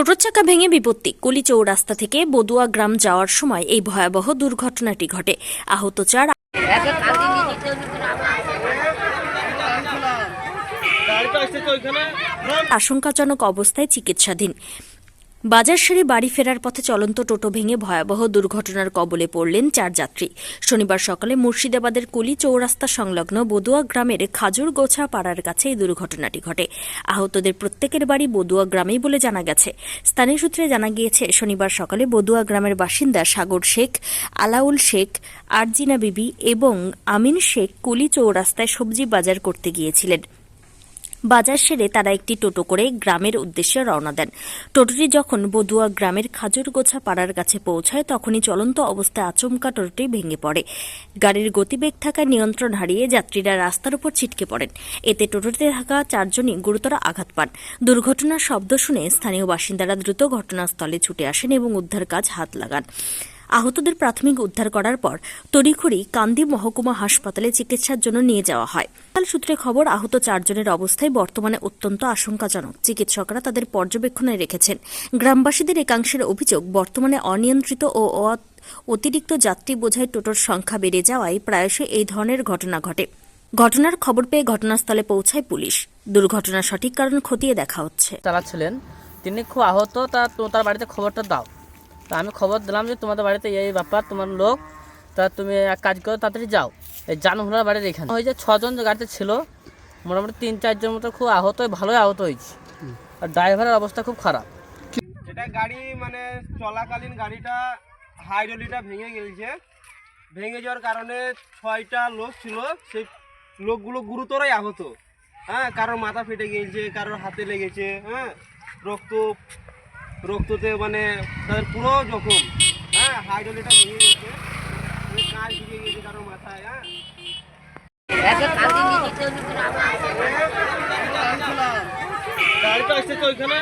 টোটোর চাকা ভেঙে বিপত্তি। কুলি চৌরাস্তা থেকে বদুয়া গ্রাম যাওয়ার সময় এই ভয়াবহ দুর্ঘটনাটি ঘটে। আহত চার আশঙ্কাজনক অবস্থায় চিকিৎসাধীন। বাজার সেরে বাড়ি ফেরার পথে চলন্ত টোটো ভেঙে ভয়াবহ দুর্ঘটনার কবলে পড়লেন চার যাত্রী। শনিবার সকালে মুর্শিদাবাদের কুলি চৌরাস্তা সংলগ্ন বদুয়া গ্রামের খাজুর গোছা পাড়ার কাছে এই দুর্ঘটনাটি ঘটে। আহতদের প্রত্যেকের বাড়ি বদুয়া গ্রামেই বলে জানা গেছে। স্থানীয় সূত্রে জানা গিয়েছে, শনিবার সকালে বদুয়া গ্রামের বাসিন্দা সাগর শেখ, আলাউল শেখ, আরজিনা বিবি এবং আমিন শেখ কুলি চৌরাস্তায় সবজি বাজার করতে গিয়েছিলেন। বাজার সেরে তারা একটি টোটো করে গ্রামের উদ্দেশ্যে রওনা দেন। টোটোটি যখন বদুয়া গ্রামের খাজুরগোছা পাড়ার কাছে পৌঁছায়, তখনই চলন্ত অবস্থায় আচমকা টোটোটি ভেঙে পড়ে। গাড়ির গতিবেগ থাকায় নিয়ন্ত্রণ হারিয়ে যাত্রীরা রাস্তার উপর ছিটকে পড়েন। এতে টোটোতে থাকা চারজনই গুরুতর আঘাত পান। দুর্ঘটনার শব্দ শুনে স্থানীয় বাসিন্দারা দ্রুত ঘটনাস্থলে ছুটে আসেন এবং উদ্ধার কাজ হাত লাগান। আহতদের প্রাথমিক উদ্ধার করার পর তড়িঘড়ি কান্দি মহকুমা হাসপাতালে চিকিৎসার জন্য নিয়ে যাওয়া হয়। হাসপাতাল সূত্রে খবর, আহত চারজনের অবস্থায় বর্তমানে অত্যন্ত আশঙ্কাজনক। চিকিৎসকরা তাদের পর্যবেক্ষণে রেখেছেন। গ্রামবাসীদের একাংশের অভিযোগ, বর্তমানে অনিয়ন্ত্রিত ও অতিরিক্ত যাত্রী বোঝাই টোটোর সংখ্যা বেড়ে যাওয়ায় প্রায়শই এই ধরনের ঘটনা ঘটে। ঘটনার খবর পেয়ে ঘটনাস্থলে পৌঁছায় পুলিশ। দুর্ঘটনার সঠিক কারণ খতিয়ে দেখা হচ্ছে। চালাচ্ছিলেন তিনি খুব আহত তো তার বাড়িতে খবরটা দাও। তা আমি খবর দিলাম যে তোমাদের বাড়িতে এই ব্যাপার তোমার লোক, তা তুমি এক কাজ করো, তাড়াতাড়ি যাও। এই জানহুলার বাড়ির এখানে। ওই যে ছজন গাড়িতে ছিল, মোটামুটি তিন চারজন মতো খুব আহত, ভালোই আহত হয়েছে। আর ড্রাইভারের অবস্থা খুব খারাপ। এটা গাড়ি মানে চলাকালীন গাড়িটা হাইড্রোলিটা ভেঙে গেছে। ভেঙে যাওয়ার কারণে ছয়টা লোক ছিল, সেই লোকগুলো গুরুতরই আহত। হ্যাঁ কারোর মাথা ফেটে গিয়েছে কারোর হাতে লেগেছে হ্যাঁ রক্ত রক্ততে মানে তাদের পুরো জখম। হ্যাঁ হাইড্রোলিটা ভেঙে গেছে। কাজ ঢুকে গেছে কারোর মাথায় হ্যাঁ। গাড়িটা আসছে তো ওইখানে।